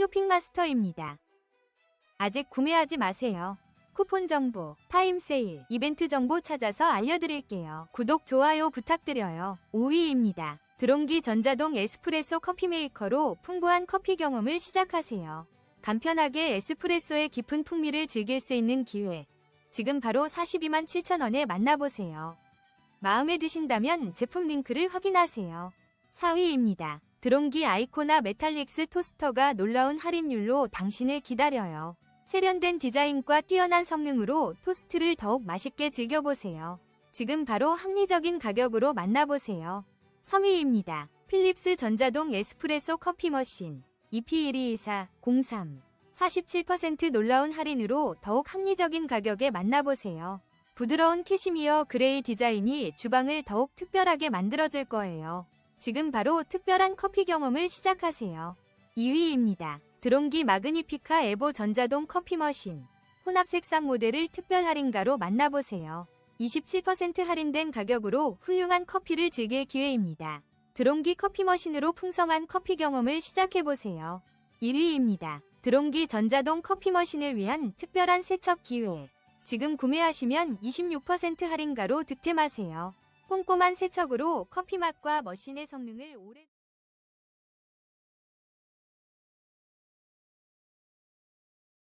쇼핑마스터입니다. 아직 구매하지 마세요. 쿠폰 정보, 타임 세일, 이벤트 정보 찾아서 알려드릴게요. 구독, 좋아요 부탁드려요. 5위입니다. 드롱기 전자동 에스프레소 커피 메이커로 풍부한 커피 경험을 시작하세요. 간편하게 에스프레소의 깊은 풍미를 즐길 수 있는 기회. 지금 바로 42만 7천원에 만나보세요. 마음에 드신다면 제품 링크를 확인하세요. 4위입니다. 드롱기 아이코나 메탈릭스 토스터가 놀라운 할인율로 당신을 기다려요. 세련된 디자인과 뛰어난 성능으로 토스트를 더욱 맛있게 즐겨보세요. 지금 바로 합리적인 가격으로 만나보세요. 3위입니다. 필립스 전자동 에스프레소 커피 머신 EP122403 47% 놀라운 할인으로 더욱 합리적인 가격에 만나보세요. 부드러운 캐시미어 그레이 디자인이 주방을 더욱 특별하게 만들어줄 거예요. 지금 바로 특별한 커피 경험을 시작하세요. 2위입니다. 드롱기 마그니피카 에보 전자동 커피 머신 혼합 색상 모델을 특별 할인가로 만나보세요. 27% 할인된 가격으로 훌륭한 커피를 즐길 기회입니다. 드롱기 커피 머신으로 풍성한 커피 경험을 시작해보세요. 1위입니다. 드롱기 전자동 커피 머신을 위한 특별한 세척 기회. 지금 구매하시면 26% 할인가로 득템하세요. 꼼꼼한 세척으로 커피 맛과 머신의 성능을 오래